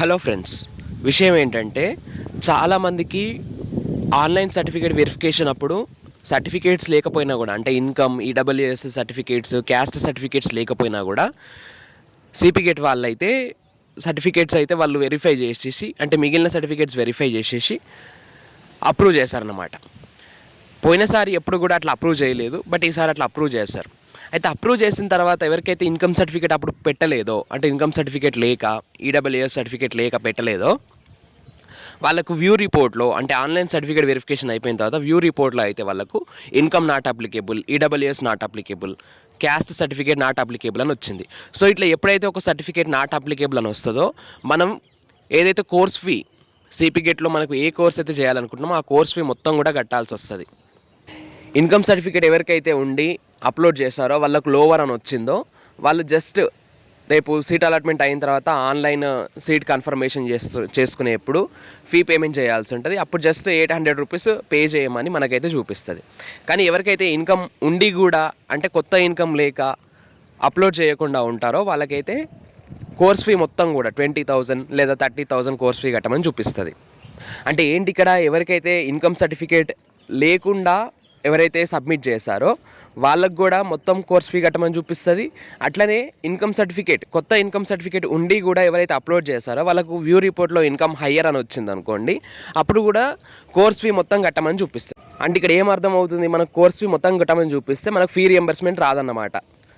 Hello friends విషయం ఏంటంటే చాలామందికి ఆన్లైన్ సర్టిఫికేట్ వెరిఫికేషన్ అప్పుడు సర్టిఫికేట్స్ లేకపోయినా కూడా అంటే income EWS certificates caste certificates లేకపోయినా కూడా సిపిగేట్ వాళ్ళైతే సర్టిఫికేట్స్ అయితే వాళ్ళు వెరిఫై చేసేసి అంటే మిగిలిన సర్టిఫికేట్స్ వెరిఫై చేసేసి అప్రూవ్ చేశారన్నమాట పోయినసారి ఎప్పుడు కూడా అట్లా అప్రూవ్ చేయలేదు బట్ ఈసారి అట్లా అప్రూవ్ చేశారు అయితే అప్రూవ్ చేసిన తర్వాత ఎవరికైతే ఇన్కమ్ సర్టిఫికేట్ అప్పుడు పెట్టలేదో అంటే ఇన్కమ్ సర్టిఫికేట్ లేక ఈడబ్ల్యూఎస్ e సర్టిఫికేట్ లేక పెట్టలేదో వాళ్ళకు వ్యూ రిపోర్ట్లో అంటే ఆన్లైన్ సర్టిఫికేట్ వెరిఫికేషన్ అయిపోయిన తర్వాత వ్యూ రిపోర్ట్లో అయితే వాళ్ళకు income not applicable EWS not applicable caste certificate not applicable అని వచ్చింది సో ఇట్లా ఎప్పుడైతే ఒక సర్టిఫికేట్ నాట్ అప్లికేబుల్ అని వస్తుందో మనం ఏదైతే కోర్స్ ఫీ గేట్లో మనకు ఏ కోర్స్ అయితే చేయాలనుకుంటున్నామో ఆ కోర్స్ ఫీ మొత్తం కూడా కట్టాల్సి వస్తుంది ఇన్కమ్ సర్టిఫికేట్ ఎవరికైతే ఉండి అప్లోడ్ చేశారో వాళ్ళకు లోవర్ అని వచ్చిందో వాళ్ళు జస్ట్ రేపు సీట్ అలాట్మెంట్ అయిన తర్వాత ఆన్లైన్ సీట్ కన్ఫర్మేషన్ చేస్తూ చేసుకునేప్పుడు ఫీ పేమెంట్ చేయాల్సి ఉంటుంది అప్పుడు just eight hundred rupees pay చేయమని మనకైతే చూపిస్తుంది కానీ ఎవరికైతే ఇన్కమ్ ఉండి కూడా అంటే కొత్త ఇన్కమ్ లేక అప్లోడ్ చేయకుండా ఉంటారో వాళ్ళకైతే కోర్స్ ఫీ మొత్తం కూడా ట్వంటీ థౌజండ్ లేదా థర్టీ థౌజండ్ కోర్స్ ఫీ కట్టమని చూపిస్తుంది అంటే ఏంటి ఇక్కడ ఎవరికైతే ఇన్కమ్ సర్టిఫికేట్ లేకుండా ఎవరైతే సబ్మిట్ చేశారో వాళ్ళకు కూడా మొత్తం కోర్స్ ఫీ కట్టమని చూపిస్తుంది అట్లనే ఇన్కమ్ సర్టిఫికేట్ కొత్త ఇన్కమ్ సర్టిఫికేట్ ఉండి కూడా ఎవరైతే అప్లోడ్ చేస్తారో వాళ్ళకు వ్యూ రిపోర్ట్లో ఇన్కమ్ హయ్యర్ అని వచ్చింది అనుకోండి అప్పుడు కూడా కోర్స్ ఫీ మొత్తం కట్టమని చూపిస్తుంది అంటే ఇక్కడ ఏం అర్థం అవుతుంది మనకు కోర్స్ ఫీ మొత్తం కట్టమని చూపిస్తే మనకు ఫీ రియంబర్స్మెంట్ రాదన్నమాట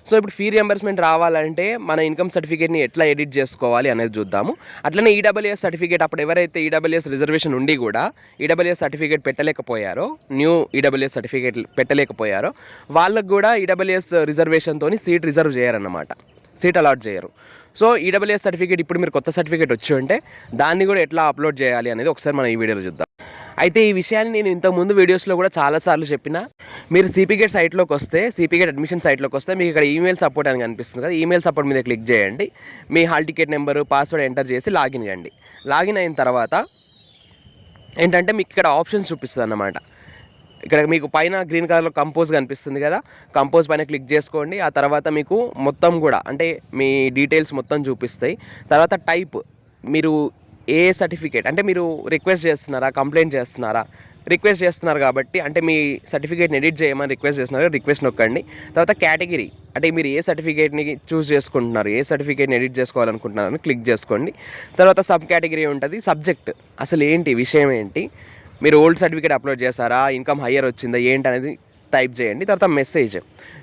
సో ఇప్పుడు ఫీ రియంబర్స్మెంట్ రావాలంటే మన ఇన్కమ్ సర్టిఫికేట్ని ఎట్లా ఎడిట్ చేసుకోవాలి అనేది చూద్దాము అట్లనే ఈడబ్ల్యూఎస్ e సర్టిఫికేట్ అప్పుడు ఎవరైతే ఈడబ్ల్యూఎస్ e రిజర్వేషన్ ఉండి కూడా ఈడబ్ల్యూఎస్ e సర్టిఫికేట్ పెట్టలేకపోయారో న్యూ ఈడబ్ల్యూఎస్ సర్టిఫికేట్ పెట్టలేకపోయారో వాళ్ళకు కూడా ఈడబ్ల్యూఎస్ రిజర్వేషన్తో సీట్ రిజర్వ్ చేయరన్నమాట సీట్ అలాట్ చేయరు సో ఈడబ్ల్యూఎస్ సర్టిఫికేట్ ఇప్పుడు మీరు కొత్త సర్టిఫికేట్ వచ్చి ఉంటే దాన్ని కూడా ఎట్లా అప్లోడ్ చేయాలి అనేది ఒకసారి మనం ఈ వీడియోలో చూద్దాం అయితే ఈ విషయాన్ని నేను ఇంతకుముందు వీడియోస్లో కూడా చాలాసార్లు చెప్పిన మీరు సిపిగేట్ సైట్లోకి వస్తే సిపిగేట్ అడ్మిషన్ సైట్లోకి వస్తే మీకు ఇక్కడ ఈమెయిల్ సపోర్ట్ అని కనిపిస్తుంది కదా ఈమెయిల్ సపోర్ట్ మీద క్లిక్ చేయండి మీ hall ticket number password enter చేసి లాగిన్ అయ్యండి లాగిన్ అయిన తర్వాత ఏంటంటే మీకు ఇక్కడ ఆప్షన్స్ చూపిస్తుంది అన్నమాట ఇక్కడ మీకు పైన గ్రీన్ కలర్లో కంపోజ్ కనిపిస్తుంది కదా కంపోజ్ పైన క్లిక్ చేసుకోండి ఆ తర్వాత మీకు మొత్తం కూడా అంటే మీ డీటెయిల్స్ మొత్తం చూపిస్తాయి తర్వాత టైప్ మీరు ఏ సర్టిఫికేట్ అంటే మీరు రిక్వెస్ట్ చేస్తున్నారా కంప్లైంట్ చేస్తున్నారా రిక్వెస్ట్ చేస్తున్నారు కాబట్టి అంటే మీ సర్టిఫికేట్ని ఎడిట్ చేయమని రిక్వెస్ట్ చేస్తున్నారు రిక్వెస్ట్ నొక్కండి తర్వాత కేటగిరీ అంటే మీరు ఏ సర్టిఫికేట్ని చూస్ చేసుకుంటున్నారు ఏ సర్టిఫికేట్ని ఎడిట్ చేసుకోవాలనుకుంటున్నారని క్లిక్ చేసుకోండి తర్వాత సబ్ కేటగిరీ ఉంటుంది సబ్జెక్ట్ అసలు ఏంటి విషయం ఏంటి మీరు ఓల్డ్ సర్టిఫికేట్ అప్లోడ్ చేశారా ఇన్కమ్ హయ్యర్ వచ్చిందా ఏంటి అనేది టైప్ చేయండి తర్వాత మెసేజ్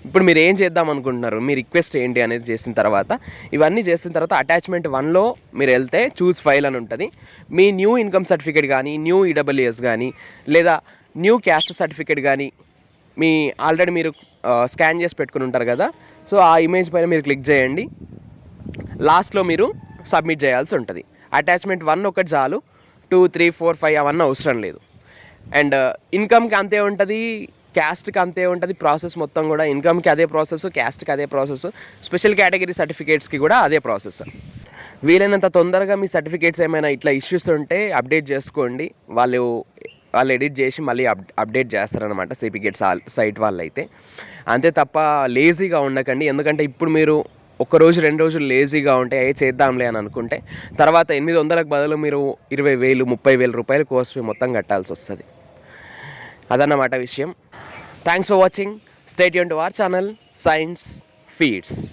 ఇప్పుడు మీరు ఏం చేద్దాం అనుకుంటున్నారు మీ రిక్వెస్ట్ ఏంటి అనేది చేసిన తర్వాత ఇవన్నీ చేసిన తర్వాత అటాచ్మెంట్ వన్లో మీరు వెళ్తే చూస్ ఫైల్ అని ఉంటుంది మీ న్యూ ఇన్కమ్ సర్టిఫికేట్ కానీ న్యూ ఈడబ్ల్యూఎస్ కానీ లేదా న్యూ క్యాస్ట్ సర్టిఫికేట్ కానీ మీ ఆల్రెడీ మీరు స్కాన్ చేసి పెట్టుకుని ఉంటారు కదా సో ఆ ఇమేజ్ పైన మీరు క్లిక్ చేయండి లాస్ట్లో మీరు సబ్మిట్ చేయాల్సి ఉంటుంది అటాచ్మెంట్ వన్ ఒకటి చాలు టూ త్రీ ఫోర్ ఫైవ్ అవన్నీ అవసరం లేదు అండ్ ఇన్కమ్కి అంతే ఉంటుంది క్యాస్ట్కి అంతే ఉంటుంది ప్రాసెస్ మొత్తం కూడా ఇన్కమ్కి అదే ప్రాసెస్ క్యాస్ట్కి అదే ప్రాసెస్ స్పెషల్ కేటగిరీ సర్టిఫికేట్స్కి కూడా అదే ప్రాసెస్ వీలైనంత తొందరగా మీ సర్టిఫికేట్స్ ఏమైనా ఇట్లా ఇష్యూస్ ఉంటే అప్డేట్ చేసుకోండి వాళ్ళు వాళ్ళు ఎడిట్ చేసి మళ్ళీ అప్ అప్డేట్ చేస్తారనమాట సర్టిఫికేట్స్ సైట్ వాళ్ళు అయితే అంతే తప్ప లేజీగా ఉండకండి ఎందుకంటే ఇప్పుడు మీరు ఒక రోజు రెండు రోజులు లేజీగా ఉంటే ఏ చేద్దాంలే అని అనుకుంటే తర్వాత ఎనిమిది వందలకు బదులు మీరు ఇరవై వేలు ముప్పై వేల రూపాయలు కోర్సు మొత్తం కట్టాల్సి వస్తుంది అదన్నమాట విషయం Thanks for watching. Stay tuned to our channel, Science Feeds.